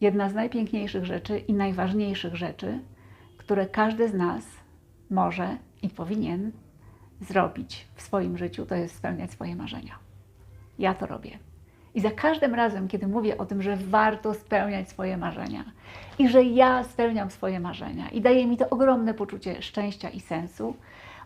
jedna z najpiękniejszych rzeczy i najważniejszych rzeczy, które każdy z nas może i powinien zrobić w swoim życiu, to jest spełniać swoje marzenia. Ja to robię. I za każdym razem, kiedy mówię o tym, że warto spełniać swoje marzenia i że ja spełniam swoje marzenia i daje mi to ogromne poczucie szczęścia i sensu,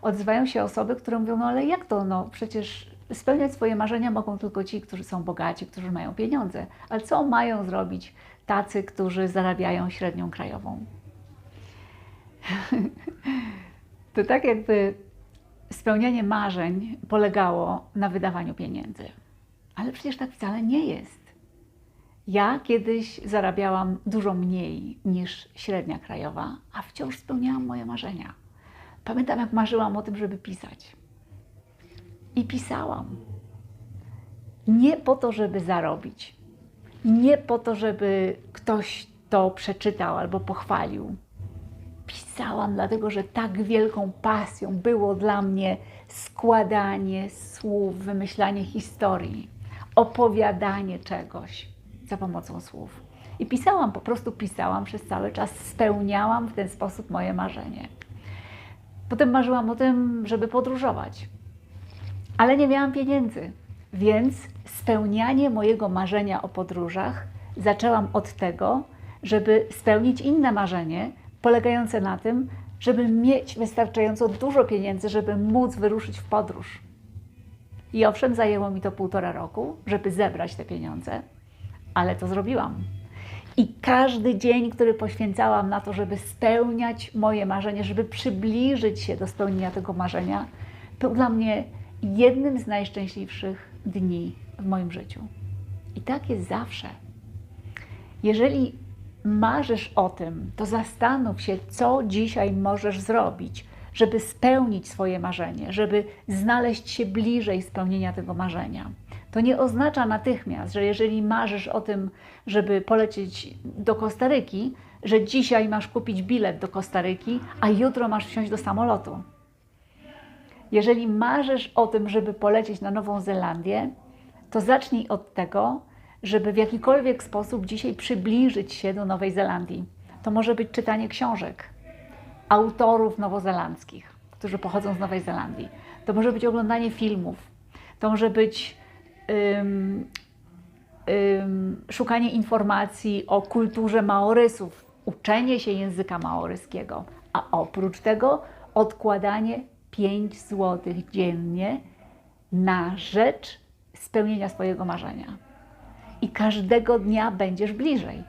odzywają się osoby, które mówią: No ale jak to? No przecież spełniać swoje marzenia mogą tylko ci, którzy są bogaci, którzy mają pieniądze. Ale co mają zrobić tacy, którzy zarabiają średnią krajową? to tak jakby spełnianie marzeń polegało na wydawaniu pieniędzy. Ale przecież tak wcale nie jest. Ja kiedyś zarabiałam dużo mniej niż średnia krajowa, a wciąż spełniałam moje marzenia. Pamiętam, jak marzyłam o tym, żeby pisać. I pisałam. Nie po to, żeby zarobić. Nie po to, żeby ktoś to przeczytał albo pochwalił. Pisałam, dlatego że tak wielką pasją było dla mnie składanie słów, wymyślanie historii, opowiadanie czegoś za pomocą słów. I pisałam, po prostu pisałam przez cały czas, spełniałam w ten sposób moje marzenie. Potem marzyłam o tym, żeby podróżować, ale nie miałam pieniędzy, więc spełnianie mojego marzenia o podróżach zaczęłam od tego, żeby spełnić inne marzenie, polegające na tym, żeby mieć wystarczająco dużo pieniędzy, żeby móc wyruszyć w podróż. I owszem, zajęło mi to półtora roku, żeby zebrać te pieniądze, ale to zrobiłam. I każdy dzień, który poświęcałam na to, żeby spełniać moje marzenie, żeby przybliżyć się do spełnienia tego marzenia, był dla mnie jednym z najszczęśliwszych dni w moim życiu. I tak jest zawsze. Jeżeli marzysz o tym, to zastanów się, co dzisiaj możesz zrobić, żeby spełnić swoje marzenie, żeby znaleźć się bliżej spełnienia tego marzenia. To nie oznacza natychmiast, że jeżeli marzysz o tym, żeby polecieć do Kostaryki, że dzisiaj masz kupić bilet do Kostaryki, a jutro masz wsiąść do samolotu. Jeżeli marzysz o tym, żeby polecieć na Nową Zelandię, to zacznij od tego, żeby w jakikolwiek sposób dzisiaj przybliżyć się do Nowej Zelandii. To może być czytanie książek autorów nowozelandzkich, którzy pochodzą z Nowej Zelandii. To może być oglądanie filmów. To może być szukanie informacji o kulturze Maorysów, uczenie się języka maoryskiego. A oprócz tego odkładanie 5 zł dziennie na rzecz spełnienia swojego marzenia. I każdego dnia będziesz bliżej.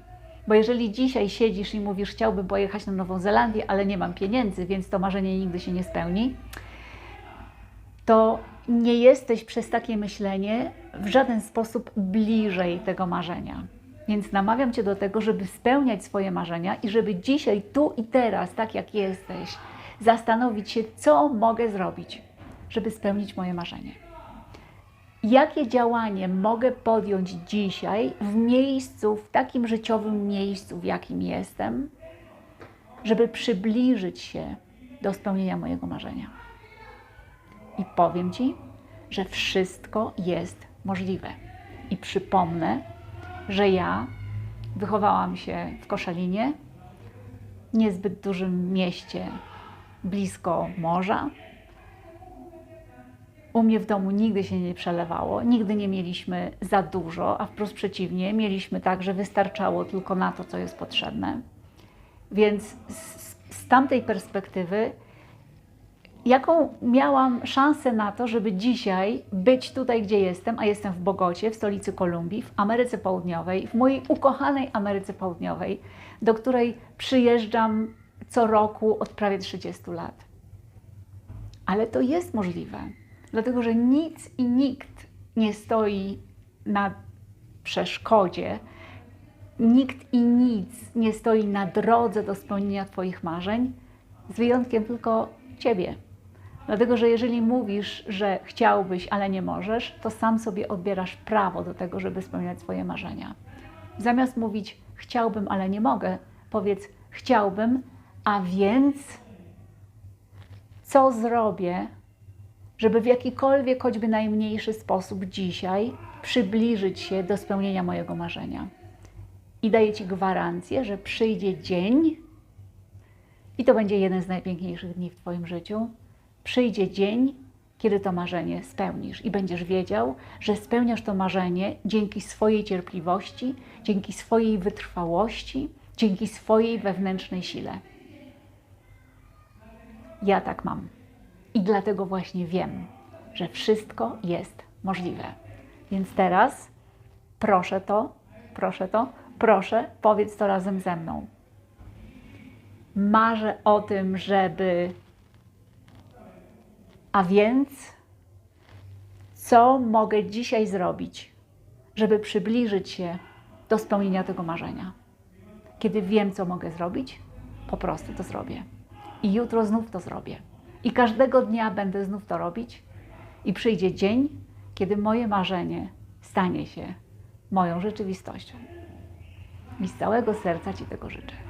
Bo jeżeli dzisiaj siedzisz i mówisz, chciałbym pojechać na Nową Zelandię, ale nie mam pieniędzy, więc to marzenie nigdy się nie spełni, to nie jesteś przez takie myślenie w żaden sposób bliżej tego marzenia. Więc namawiam Cię do tego, żeby spełniać swoje marzenia i żeby dzisiaj, tu i teraz, tak jak jesteś, zastanowić się, co mogę zrobić, żeby spełnić moje marzenie. Jakie działanie mogę podjąć dzisiaj w miejscu, w takim życiowym miejscu, w jakim jestem, żeby przybliżyć się do spełnienia mojego marzenia? I powiem Ci, że wszystko jest możliwe. I przypomnę, że ja wychowałam się w Koszalinie, niezbyt dużym mieście blisko morza. U mnie w domu nigdy się nie przelewało, nigdy nie mieliśmy za dużo, a wprost przeciwnie, mieliśmy tak, że wystarczało tylko na to, co jest potrzebne. Więc z, z tamtej perspektywy, jaką miałam szansę na to, żeby dzisiaj być tutaj, gdzie jestem, a jestem w Bogocie, w stolicy Kolumbii, w Ameryce Południowej, w mojej ukochanej Ameryce Południowej, do której przyjeżdżam co roku od prawie 30 lat. Ale to jest możliwe, dlatego że nic i nikt nie stoi na przeszkodzie, nikt i nic nie stoi na drodze do spełnienia Twoich marzeń, z wyjątkiem tylko Ciebie. Dlatego, że jeżeli mówisz, że chciałbyś, ale nie możesz, to sam sobie odbierasz prawo do tego, żeby spełniać swoje marzenia. Zamiast mówić chciałbym, ale nie mogę, powiedz chciałbym, a więc co zrobię, żeby w jakikolwiek, choćby najmniejszy sposób dzisiaj przybliżyć się do spełnienia mojego marzenia? I daję Ci gwarancję, że przyjdzie dzień, i to będzie jeden z najpiękniejszych dni w Twoim życiu. Przyjdzie dzień, kiedy to marzenie spełnisz i będziesz wiedział, że spełniasz to marzenie dzięki swojej cierpliwości, dzięki swojej wytrwałości, dzięki swojej wewnętrznej sile. Ja tak mam. I dlatego właśnie wiem, że wszystko jest możliwe. Więc teraz proszę to, proszę to, proszę, powiedz to razem ze mną. Marzę o tym, żeby. A więc, co mogę dzisiaj zrobić, żeby przybliżyć się do spełnienia tego marzenia? Kiedy wiem, co mogę zrobić, po prostu to zrobię. I jutro znów to zrobię. I każdego dnia będę znów to robić. I przyjdzie dzień, kiedy moje marzenie stanie się moją rzeczywistością. I z całego serca Ci tego życzę.